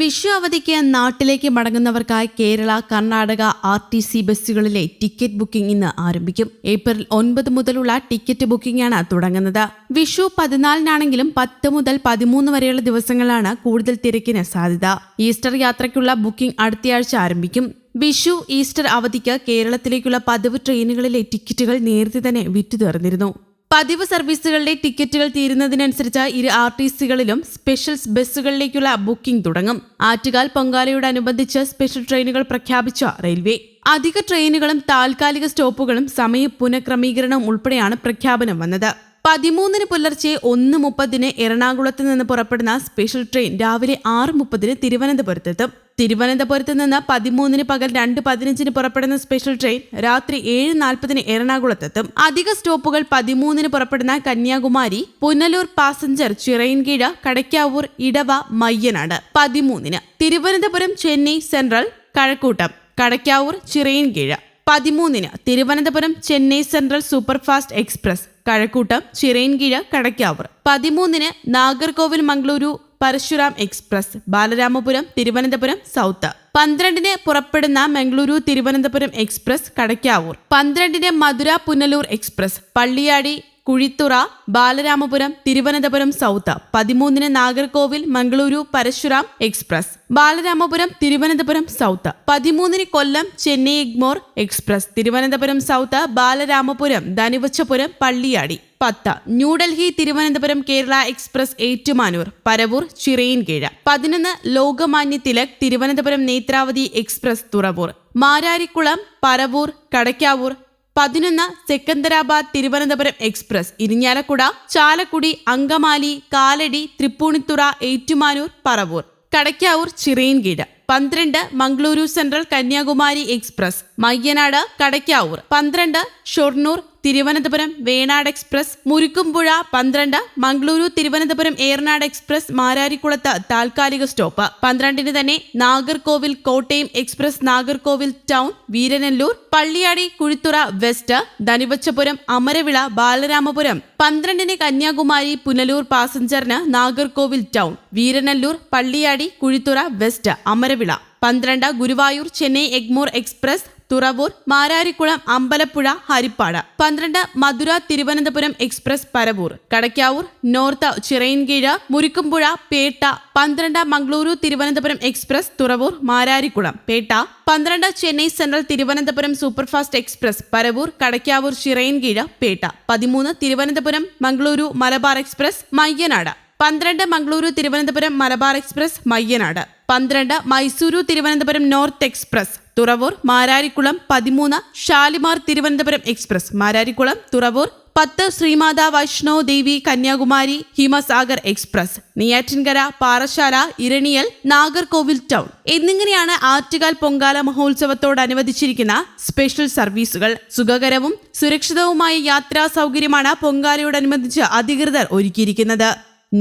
വിഷു അവധിക്ക് നാട്ടിലേക്ക് മടങ്ങുന്നവർക്കായി Kerala Karnataka R T C ബസ്സുകളിലെ ticket booking ഇന്ന് ആരംഭിക്കും. ഏപ്രിൽ ഒൻപത് മുതലുള്ള ടിക്കറ്റ് ബുക്കിംഗാണ് തുടങ്ങുന്നത്. വിഷു പതിനാലിനാണെങ്കിലും പത്ത് മുതൽ പതിമൂന്ന് വരെയുള്ള ദിവസങ്ങളാണ് കൂടുതൽ തിരക്കിന് സാധ്യത. ഈസ്റ്റർ യാത്രയ്ക്കുള്ള ബുക്കിംഗ് അടുത്തയാഴ്ച ആരംഭിക്കും. വിഷു ഈസ്റ്റർ അവധിക്ക് കേരളത്തിലേക്കുള്ള പതിവ് ട്രെയിനുകളിലെ ടിക്കറ്റുകൾ നേരത്തെ തന്നെ വിറ്റുതീർന്നിരുന്നു. പതിവ് സർവീസുകളുടെ ടിക്കറ്റുകൾ തീരുന്നതിനനുസരിച്ച് ഇരു ആർ ടി സികളിലും സ്പെഷ്യൽ ബസ്സുകളിലേക്കുള്ള ബുക്കിംഗ് തുടങ്ങും. ആറ്റുകാൽ പൊങ്കാലയോടനുബന്ധിച്ച് സ്പെഷ്യൽ ട്രെയിനുകൾ പ്രഖ്യാപിച്ച റെയിൽവേ. അധിക ട്രെയിനുകളും താൽക്കാലിക സ്റ്റോപ്പുകളും സമയ പുനഃക്രമീകരണവും ഉൾപ്പെടെയാണ് പ്രഖ്യാപനം വന്നത്. പതിമൂന്നിന് പുലർച്ചെ ഒന്ന് മുപ്പതിന് എറണാകുളത്ത് നിന്ന് പുറപ്പെടുന്ന സ്പെഷ്യൽ ട്രെയിൻ രാവിലെ ആറ് മുപ്പതിന് തിരുവനന്തപുരത്തെത്തും. തിരുവനന്തപുരത്ത് നിന്ന് പതിമൂന്നിന് പകൽ രണ്ട് പതിനഞ്ചിന് പുറപ്പെടുന്ന സ്പെഷ്യൽ ട്രെയിൻ രാത്രി ഏഴ് നാൽപ്പതിന് എറണാകുളത്തെത്തും. അധിക സ്റ്റോപ്പുകൾ പതിമൂന്നിന് പുറപ്പെടുന്ന കന്യാകുമാരി പുനലൂർ പാസഞ്ചർ ചിറയൻകീഴ് കടയ്ക്കാവൂർ ഇടവ മയ്യനാട്. പതിമൂന്നിന് തിരുവനന്തപുരം ചെന്നൈ സെൻട്രൽ കഴക്കൂട്ടം കടയ്ക്കാവൂർ ചിറയൻകീഴ്. പതിമൂന്നിന് Thiruvananthapuram Chennai central superfast express Kazhakkoottam Chirayinkeezhu Kadakkavoor. പതിമൂന്നിന് നാഗർകോവിൽ മംഗളൂരു പരശുരാം എക്സ്പ്രസ് ബാലരാമപുരം തിരുവനന്തപുരം സൗത്ത്. പന്ത്രണ്ടിന് പുറപ്പെടുന്ന മംഗളൂരു തിരുവനന്തപുരം എക്സ്പ്രസ് കടയ്ക്കാവൂർ പന്ത്രണ്ടിന് മധുര പുനലൂർ എക്സ്പ്രസ് പള്ളിയാടി കുഴിത്തുറ ബാലരാമപുരം തിരുവനന്തപുരം സൗത്ത്. പതിമൂന്നിന് നാഗർകോവിൽ മംഗളൂരു പരശുരാം എക്സ്പ്രസ്. ബാലരാമപുരം തിരുവനന്തപുരം സൗത്ത്. പതിമൂന്നിന് കൊല്ലം ചെന്നൈ എഗ്മോർ എക്സ്പ്രസ്. തിരുവനന്തപുരം സൗത്ത് ബാലരാമപുരം ധനുവച്ചപുരം പള്ളിയാടി. പത്ത്. ന്യൂഡൽഹി തിരുവനന്തപുരം കേരള എക്സ്പ്രസ് ഏറ്റുമാനൂർ പരവൂർ ചിറയിൻകീഴ്. പതിനൊന്ന് ലോകമാന്യ തിലക് തിരുവനന്തപുരം നേത്രാവതി എക്സ്പ്രസ് തുറവൂർ. മാരാരിക്കുളം പരവൂർ കടയ്ക്കാവൂർ പതിനൊന്ന് സെക്കന്ദരാബാദ് തിരുവനന്തപുരം എക്സ്പ്രസ്. ഇരിഞ്ഞാലക്കുട ചാലക്കുടി അങ്കമാലി കാലടി തൃപ്പൂണിത്തുറ ഏറ്റുമാനൂർ പറവൂർ. കടയ്ക്കാവൂർ ചിറയൻകീട് പന്ത്രണ്ട് മംഗളൂരു സെൻട്രൽ കന്യാകുമാരി എക്സ്പ്രസ്. മയ്യനാട് കടയ്ക്കാവൂർ. പന്ത്രണ്ട് ഷൊർണൂർ തിരുവനന്തപുരം വേണാട് എക്സ്പ്രസ് മുരുക്കുംപുഴ പന്ത്രണ്ട് മംഗളൂരു തിരുവനന്തപുരം ഏറനാട് എക്സ്പ്രസ് മാരാരിക്കുളത്ത് താൽക്കാലിക സ്റ്റോപ്പ്. പന്ത്രണ്ടിന് തന്നെ Nagercoil Kottayam express Nagercoil town Veeranallur Palliyadi Kuzhithurai west Dhanuvachapuram Amaravila Balaramapuram. പന്ത്രണ്ടിന് കന്യാകുമാരി പുനലൂർ പാസഞ്ചറിന് നാഗർകോവിൽ ടൗൺ വീരനല്ലൂർ പള്ളിയാടി കുഴിത്തുറ വെസ്റ്റ് അമരവിള. പന്ത്രണ്ട് ഗുരുവായൂർ ചെന്നൈ എഗ്മോർ എക്സ്പ്രസ് തുറവൂർ മാരാരിക്കുളം അമ്പലപ്പുഴ ഹരിപ്പാട്. പന്ത്രണ്ട് മധുര തിരുവനന്തപുരം എക്സ്പ്രസ് പരവൂർ. കടയ്ക്കാവൂർ നോർത്ത് ചിറയൻകീഴ് മുരിക്കുംപുഴ പേട്ട. പന്ത്രണ്ട് മംഗളൂരു തിരുവനന്തപുരം എക്സ്പ്രസ് തുറവൂർ മാരാരിക്കുളം. പേട്ട. പന്ത്രണ്ട് Chennai central Thiruvananthapuram superfast express Paravur Kadakkavoor Chirayinkeezh Pettah. പതിമൂന്ന് തിരുവനന്തപുരം മംഗളൂരു മലബാർ എക്സ്പ്രസ് മയ്യനാട്. പന്ത്രണ്ട് മംഗളൂരു തിരുവനന്തപുരം മലബാർ എക്സ്പ്രസ് മയ്യനാട്. പന്ത്രണ്ട് മൈസൂരു തിരുവനന്തപുരം നോർത്ത് എക്സ്പ്രസ്. തുറവൂർ മാരാരിക്കുളം പതിമൂന്ന് ഷാലിമാർ തിരുവനന്തപുരം എക്സ്പ്രസ്. മാരാരിക്കുളം തുറവൂർ പത്ത് ശ്രീമാതാ വൈഷ്ണോ ദേവി കന്യാകുമാരി ഹിമസാഗർ എക്സ്പ്രസ്. നെയ്യാറ്റിൻകര പാറശാല ഇരണിയൽ നാഗർകോവിൽ ടൗൺ. എന്നിങ്ങനെയാണ് ആറ്റുകാൽ പൊങ്കാല മഹോത്സവത്തോടനുബന്ധിച്ചിരിക്കുന്ന സ്പെഷ്യൽ സർവീസുകൾ. സുഖകരവും സുരക്ഷിതവുമായ യാത്രാ സൗകര്യമാണ് പൊങ്കാലയോടനുബന്ധിച്ച് അധികൃതർ ഒരുക്കിയിരിക്കുന്നത്.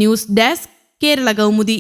News desk Kerala Kaumudi.